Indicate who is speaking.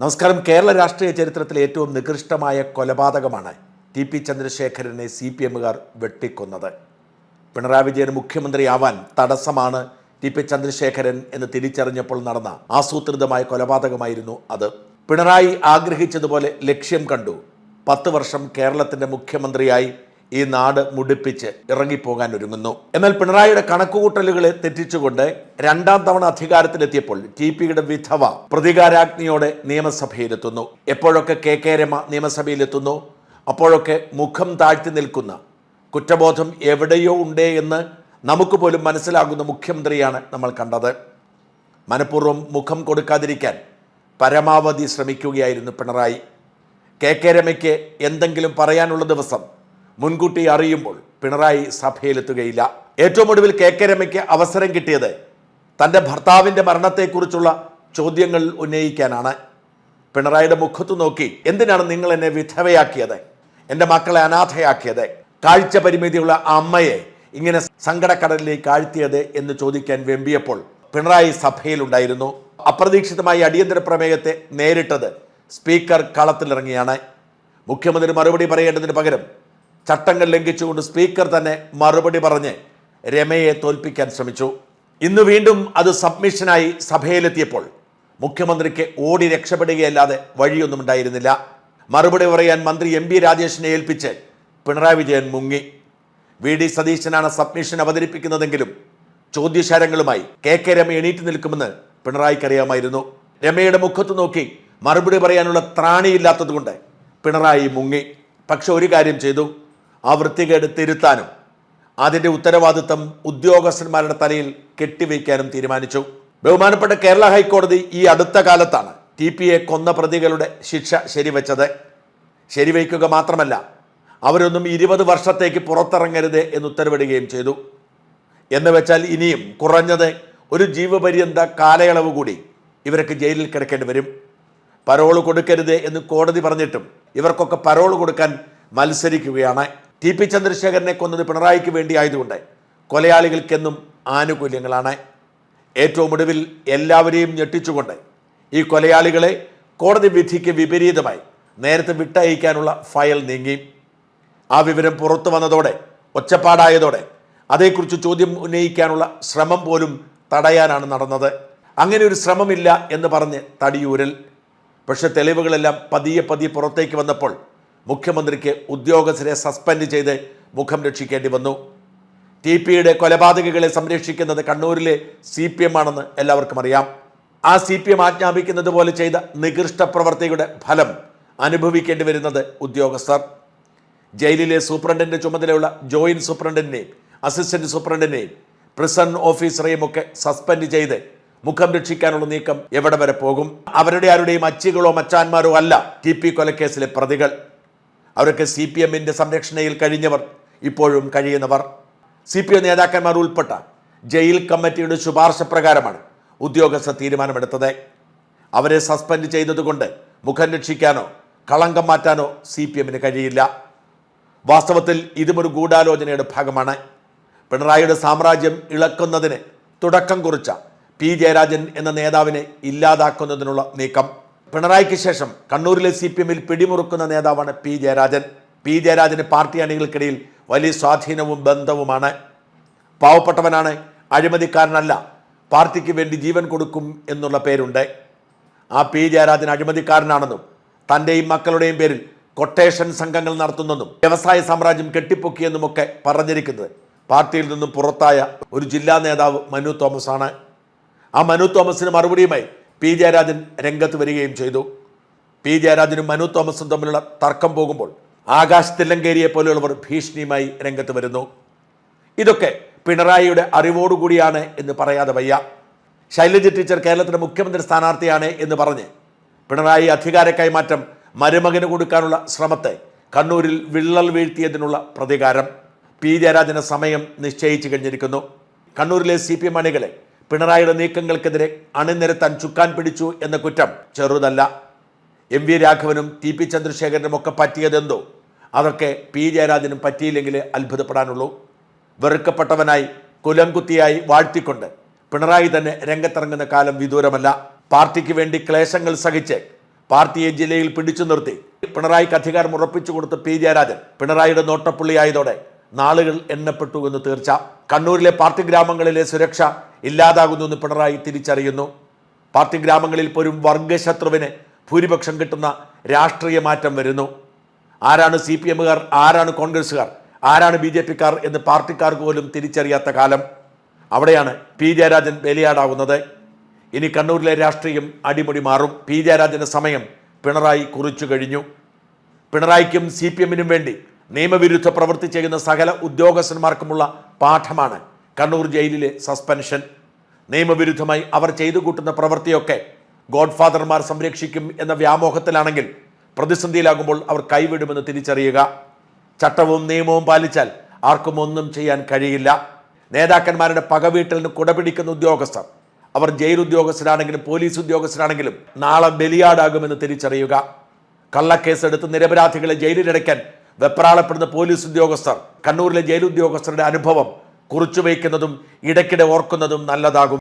Speaker 1: നമസ്കാരം. കേരള രാഷ്ട്രീയ ചരിത്രത്തിലെ ഏറ്റവും നികൃഷ്ടമായ കൊലപാതകമാണ് ടി പി ചന്ദ്രശേഖരനെ സി പി എമ്മുകാർ വെട്ടിക്കൊന്നത്. പിണറായി വിജയൻ മുഖ്യമന്ത്രിയാവാൻ തടസ്സമാണ് ടി പി ചന്ദ്രശേഖരൻ എന്ന് തിരിച്ചറിഞ്ഞപ്പോൾ നടന്ന ആസൂത്രിതമായ കൊലപാതകമായിരുന്നു അത്. പിണറായി ആഗ്രഹിച്ചതുപോലെ ലക്ഷ്യം കണ്ടു. പത്ത് വർഷം കേരളത്തിന്റെ മുഖ്യമന്ത്രിയായി ഈ നാട് മുടിപ്പിച്ച് ഇറങ്ങിപ്പോകാൻ ഒരുങ്ങുന്നു. എന്നാൽ പിണറായിയുടെ കണക്കുകൂട്ടലുകളെ തെറ്റിച്ചുകൊണ്ട് രണ്ടാം തവണ അധികാരത്തിലെത്തിയപ്പോൾ ടി പിയുടെ വിധവ പ്രതികാരാഗ്നിയോടെ നിയമസഭയിലെത്തുന്നു. എപ്പോഴൊക്കെ കെ കെ രമ നിയമസഭയിലെത്തുന്നു? അപ്പോഴൊക്കെ മുഖം താഴ്ത്തി നിൽക്കുന്ന കുറ്റബോധം എവിടെയോ ഉണ്ടേ എന്ന് നമുക്ക് പോലും മനസ്സിലാകുന്ന മുഖ്യമന്ത്രിയാണ് നമ്മൾ കണ്ടത്. മനഃപൂർവം മുഖം കൊടുക്കാതിരിക്കാൻ പരമാവധി ശ്രമിക്കുകയായിരുന്നു പിണറായി. കെ കെ രമയ്ക്ക് എന്തെങ്കിലും പറയാനുള്ള ദിവസം മുൻകൂട്ടി അറിയുമ്പോൾ പിണറായി സഭയിലെത്തുകയില്ല. ഏറ്റവും ഒടുവിൽ കെ കെ രമയ്ക്ക് അവസരം കിട്ടിയത് തന്റെ ഭർത്താവിന്റെ മരണത്തെക്കുറിച്ചുള്ള ചോദ്യങ്ങൾ ഉന്നയിക്കാനാണ്. പിണറായിയുടെ മുഖത്ത് നോക്കി എന്തിനാണ് നിങ്ങൾ എന്നെ വിധവയാക്കിയത്? എന്റെ മക്കളെ അനാഥയാക്കിയത്? കാഴ്ച പരിമിതിയുള്ള അമ്മയെ ഇങ്ങനെ സങ്കടക്കടലിലേക്ക് ആഴ്ത്തിയത് എന്ന് ചോദിക്കാൻ വെമ്പിയപ്പോൾ പിണറായി സഭയിലുണ്ടായിരുന്നു. അപ്രതീക്ഷിതമായി അടിയന്തര പ്രമേയത്തെ നേരിട്ടത് സ്പീക്കർ കളത്തിലിറങ്ങിയാണ്. മുഖ്യമന്ത്രി മറുപടി പറയേണ്ടതിന് പകരം ചട്ടങ്ങൾ ലംഘിച്ചുകൊണ്ട് സ്പീക്കർ തന്നെ മറുപടി പറഞ്ഞ് രമയെ തോൽപ്പിക്കാൻ ശ്രമിച്ചു. ഇന്ന് വീണ്ടും അത് സബ്മിഷനായി സഭയിലെത്തിയപ്പോൾ മുഖ്യമന്ത്രിക്ക് ഓടി രക്ഷപ്പെടുകയല്ലാതെ വഴിയൊന്നും ഉണ്ടായിരുന്നില്ല. മറുപടി പറയാൻ മന്ത്രി എം പി രാജേഷിനെ ഏൽപ്പിച്ച് പിണറായി വിജയൻ മുങ്ങി. വി ഡി സതീശനാണ് സബ്മിഷൻ അവതരിപ്പിക്കുന്നതെങ്കിലും ചോദ്യശാരങ്ങളുമായി കെ കെ രമ എണീറ്റ് നിൽക്കുമെന്ന് പിണറായിക്ക് അറിയാമായിരുന്നു രമയുടെ മുഖത്ത് നോക്കി മറുപടി പറയാനുള്ള ത്രാണിയില്ലാത്തതുകൊണ്ട് പിണറായി മുങ്ങി. പക്ഷെ ഒരു കാര്യം ചെയ്തു. ആ വൃത്തികേട് തിരുത്താനും അതിന്റെ ഉത്തരവാദിത്തം ഉദ്യോഗസ്ഥന്മാരുടെ തലയിൽ കെട്ടിവയ്ക്കാനും തീരുമാനിച്ചു. ബഹുമാനപ്പെട്ട കേരള ഹൈക്കോടതി ഈ അടുത്ത കാലത്താണ് ടി പി എ കൊന്ന പ്രതികളുടെ ശിക്ഷ ശരിവെച്ചത്. ശരിവയ്ക്കുക മാത്രമല്ല അവരൊന്നും ഇരുപത് വർഷത്തേക്ക് പുറത്തിറങ്ങരുത് എന്ന് ഉത്തരവിടുകയും ചെയ്തു. എന്ന് വെച്ചാൽ ഇനിയും കുറഞ്ഞത് ഒരു ജീവപര്യന്ത കാലയളവ് കൂടി ഇവർക്ക് ജയിലിൽ കിടക്കേണ്ടി വരും. പരോൾ കൊടുക്കരുത് എന്ന് കോടതി പറഞ്ഞിട്ടും ഇവർക്കൊക്കെ പരോൾ കൊടുക്കാൻ മത്സരിക്കുകയാണ്. ടി പി ചന്ദ്രശേഖരനെ കൊന്നത് പിണറായിക്ക് വേണ്ടി ആയതുകൊണ്ട് കൊലയാളികൾക്കെന്നും ആനുകൂല്യങ്ങളാണ്. ഏറ്റവും ഒടുവിൽ എല്ലാവരെയും ഞെട്ടിച്ചുകൊണ്ട് ഈ കൊലയാളികളെ കോടതി വിധിക്ക് വിപരീതമായി നേരത്തെ വിട്ടയക്കാനുള്ള ഫയൽ നീങ്ങി. ആ വിവരം പുറത്തു വന്നതോടെ ഒച്ചപ്പാടായതോടെ അതേക്കുറിച്ച് ചോദ്യം ഉന്നയിക്കാനുള്ള ശ്രമം പോലും തടയാനാണ് നടന്നത്. അങ്ങനെ ഒരു ശ്രമമില്ല എന്ന് പറഞ്ഞ് തടിയൂരൽ. പക്ഷെ തെളിവുകളെല്ലാം പതിയെ പതിയെ പുറത്തേക്ക് വന്നപ്പോൾ മുഖ്യമന്ത്രിക്ക് ഉദ്യോഗസ്ഥരെ സസ്പെൻഡ് ചെയ്ത് മുഖം രക്ഷിക്കേണ്ടി വന്നു. ടി പിയുടെ കൊലപാതകികളെ സംരക്ഷിക്കുന്നത് കണ്ണൂരിലെ സി പി എം ആണെന്ന് എല്ലാവർക്കും അറിയാം. ആ സി പി എം ആജ്ഞാപിക്കുന്നത് പോലെ ചെയ്ത നികൃഷ്ട പ്രവർത്തിയുടെ ഫലം അനുഭവിക്കേണ്ടി വരുന്നത് ഉദ്യോഗസ്ഥർ. ജയിലിലെ സൂപ്രണ്ടിന്റെ ചുമതലയുള്ള ജോയിന്റ് സൂപ്രണ്ടിനെയും അസിസ്റ്റന്റ് സൂപ്രണ്ടിനെയും പ്രിസൺ ഓഫീസറെയും ഒക്കെ സസ്പെൻഡ് ചെയ്ത് മുഖം രക്ഷിക്കാനുള്ള നീക്കം എവിടെ വരെ പോകും? അവരുടെ ആരുടെയും അച്ചികളോ മച്ചാന്മാരോ അല്ല ടി പി കൊലക്കേസിലെ പ്രതികൾ. അവരൊക്കെ സി പി എമ്മിന്റെ സംരക്ഷണയിൽ കഴിഞ്ഞവർ ഇപ്പോഴും കഴിയുന്നവർ. സി പി എം നേതാക്കന്മാർ ഉൾപ്പെട്ട ജയിൽ കമ്മിറ്റിയുടെ ശുപാർശ പ്രകാരമാണ് ഉദ്യോഗസ്ഥ തീരുമാനമെടുത്തത്. അവരെ സസ്പെൻഡ് ചെയ്തതുകൊണ്ട് മുഖം രക്ഷിക്കാനോ കളങ്കം മാറ്റാനോ സി പി എമ്മിന് കഴിയില്ല. വാസ്തവത്തിൽ ഇതുമൊരു ഗൂഢാലോചനയുടെ ഭാഗമാണ്. പിണറായിയുടെ സാമ്രാജ്യം ഇളക്കുന്നതിന് തുടക്കം കുറിച്ച പി ജയരാജൻ എന്ന നേതാവിനെ ഇല്ലാതാക്കുന്നതിനുള്ള നീക്കം. പിണറായിക്ക് ശേഷം കണ്ണൂരിലെ സി പി എമ്മിൽ പിടിമുറുക്കുന്ന നേതാവാണ് പി ജയരാജൻ. പി ജയരാജന് പാർട്ടി അണികൾക്കിടയിൽ വലിയ സ്വാധീനവും ബന്ധവുമാണ്. പാവപ്പെട്ടവനാണ് അഴിമതിക്കാരനല്ല. പാർട്ടിക്ക് വേണ്ടി ജീവൻ കൊടുക്കും എന്നുള്ള പേരുണ്ട്. ആ പി ജയരാജൻ അഴിമതിക്കാരനാണെന്നും തന്റെയും മക്കളുടെയും പേരിൽ കൊട്ടേഷൻ സംഘങ്ങൾ നടത്തുന്നെന്നും വ്യവസായ സാമ്രാജ്യം കെട്ടിപ്പൊക്കിയെന്നുമൊക്കെ പറഞ്ഞിരിക്കുന്നത് പാർട്ടിയിൽ നിന്നും പുറത്തായ ഒരു ജില്ലാ നേതാവ് മനു തോമസ് ആണ് ആ മനു തോമസിന് മറുപടിയുമായി പി ജയരാജൻ രംഗത്ത് വരികയും ചെയ്തു. പി ജയരാജനും മനു തോമസും തമ്മിലുള്ള തർക്കം പോകുമ്പോൾ ആകാശ് തില്ലങ്കേരിയെ പോലെയുള്ളവർ ഭീഷണിയുമായി രംഗത്ത് വരുന്നു. ഇതൊക്കെ പിണറായിയുടെ അറിവോടുകൂടിയാണ് എന്ന് പറയാതെ വയ്യ. ശൈലജ ടീച്ചർ കേരളത്തിലെ മുഖ്യമന്ത്രി സ്ഥാനാർത്ഥിയാണ് എന്ന് പറഞ്ഞ് പിണറായി അധികാര കൈമാറ്റം മരുമകന് കൊടുക്കാനുള്ള ശ്രമത്തെ കണ്ണൂരിൽ വിള്ളൽ വീഴ്ത്തിയതിനുള്ള പ്രതികാരം. പി ജയരാജന് സമയം നിശ്ചയിച്ചു കഴിഞ്ഞിരിക്കുന്നു. കണ്ണൂരിലെ സി പി എം അണികളെ പിണറായിയുടെ നീക്കങ്ങൾക്കെതിരെ അണിനിരത്താൻ ചുക്കാൻ പിടിച്ചു എന്ന കുറ്റം ചെറുതല്ല. എം വി രാഘവനും ടി പി ചന്ദ്രശേഖരനും ഒക്കെ പറ്റിയതെന്തോ അതൊക്കെ പി ജയരാജനും പറ്റിയില്ലെങ്കിലേ അത്ഭുതപ്പെടാനുള്ളൂ. വെറുക്കപ്പെട്ടവനായി കുലംകുത്തിയായി വാഴ്ത്തിക്കൊണ്ട് പിണറായി തന്നെ രംഗത്തിറങ്ങുന്ന കാലം വിദൂരമല്ല. പാർട്ടിക്ക് വേണ്ടി ക്ലേശങ്ങൾ സഹിച്ച് പാർട്ടിയെ ജില്ലയിൽ പിടിച്ചു നിർത്തി പിണറായിക്ക് അധികാരം ഉറപ്പിച്ചു കൊടുത്ത പി ജയരാജൻ പിണറായിയുടെ നോട്ടപ്പുള്ളിയായതോടെ നാളുകൾ എണ്ണപ്പെട്ടു എന്ന് തീർച്ച. കണ്ണൂരിലെ പാർട്ടി ഗ്രാമങ്ങളിലെ സുരക്ഷ ഇല്ലാതാകുന്നു എന്ന് പിണറായി തിരിച്ചറിയുന്നു. പാർട്ടി ഗ്രാമങ്ങളിൽ പോലും വർഗശത്രുവിന് ഭൂരിപക്ഷം കിട്ടുന്ന രാഷ്ട്രീയ മാറ്റം വരുന്നു. ആരാണ് സി പി എമ്മുകാർ ആരാണ് കോൺഗ്രസ്സുകാർ ആരാണ് ബി ജെ പിക്കാർ എന്ന് പാർട്ടിക്കാർക്ക് പോലും തിരിച്ചറിയാത്ത കാലം. അവിടെയാണ് പി ജയരാജൻ ബലിയാടാവുന്നത് ഇനി കണ്ണൂരിലെ രാഷ്ട്രീയം അടിമുടി മാറും. പി ജയരാജന്റെ സമയം പിണറായി കുറിച്ചു കഴിഞ്ഞു. പിണറായിക്കും സി പി എമ്മിനും വേണ്ടി നിയമവിരുദ്ധ പ്രവൃത്തി ചെയ്യുന്ന സകല ഉദ്യോഗസ്ഥന്മാർക്കുമുള്ള പാഠമാണ് കണ്ണൂർ ജയിലിലെ സസ്പെൻഷൻ. നിയമവിരുദ്ധമായി അവർ ചെയ്തു കൂട്ടുന്ന പ്രവൃത്തിയൊക്കെ ഗോഡ്ഫാദർമാർ സംരക്ഷിക്കും എന്ന വ്യാമോഹത്തിലാണെങ്കിൽ പ്രതിസന്ധിയിലാകുമ്പോൾ അവർ കൈവിടുമെന്ന് തിരിച്ചറിയുക. ചട്ടവും നിയമവും പാലിച്ചാൽ ആർക്കും ഒന്നും ചെയ്യാൻ കഴിയില്ല. നേതാക്കന്മാരുടെ പകവീട്ടലിന് കുടപിടിക്കുന്ന ഉദ്യോഗസ്ഥർ. അവർ ജയിൽ ഉദ്യോഗസ്ഥരാണെങ്കിലും പോലീസ് ഉദ്യോഗസ്ഥരാണെങ്കിലും നാളെ ബലിയാടാകുമെന്ന് തിരിച്ചറിയുക. കള്ളക്കേസ് എടുത്ത് നിരപരാധികളെ ജയിലിലടയ്ക്കാൻ വെപ്രാളപ്പെടുന്ന പോലീസ് ഉദ്യോഗസ്ഥർ കണ്ണൂരിലെ ജയിൽ ഉദ്യോഗസ്ഥരുടെ അനുഭവം കുറിച്ചുവയ്ക്കുന്നതും ഇടയ്ക്കിടെ ഓർക്കുന്നതും നല്ലതാകും.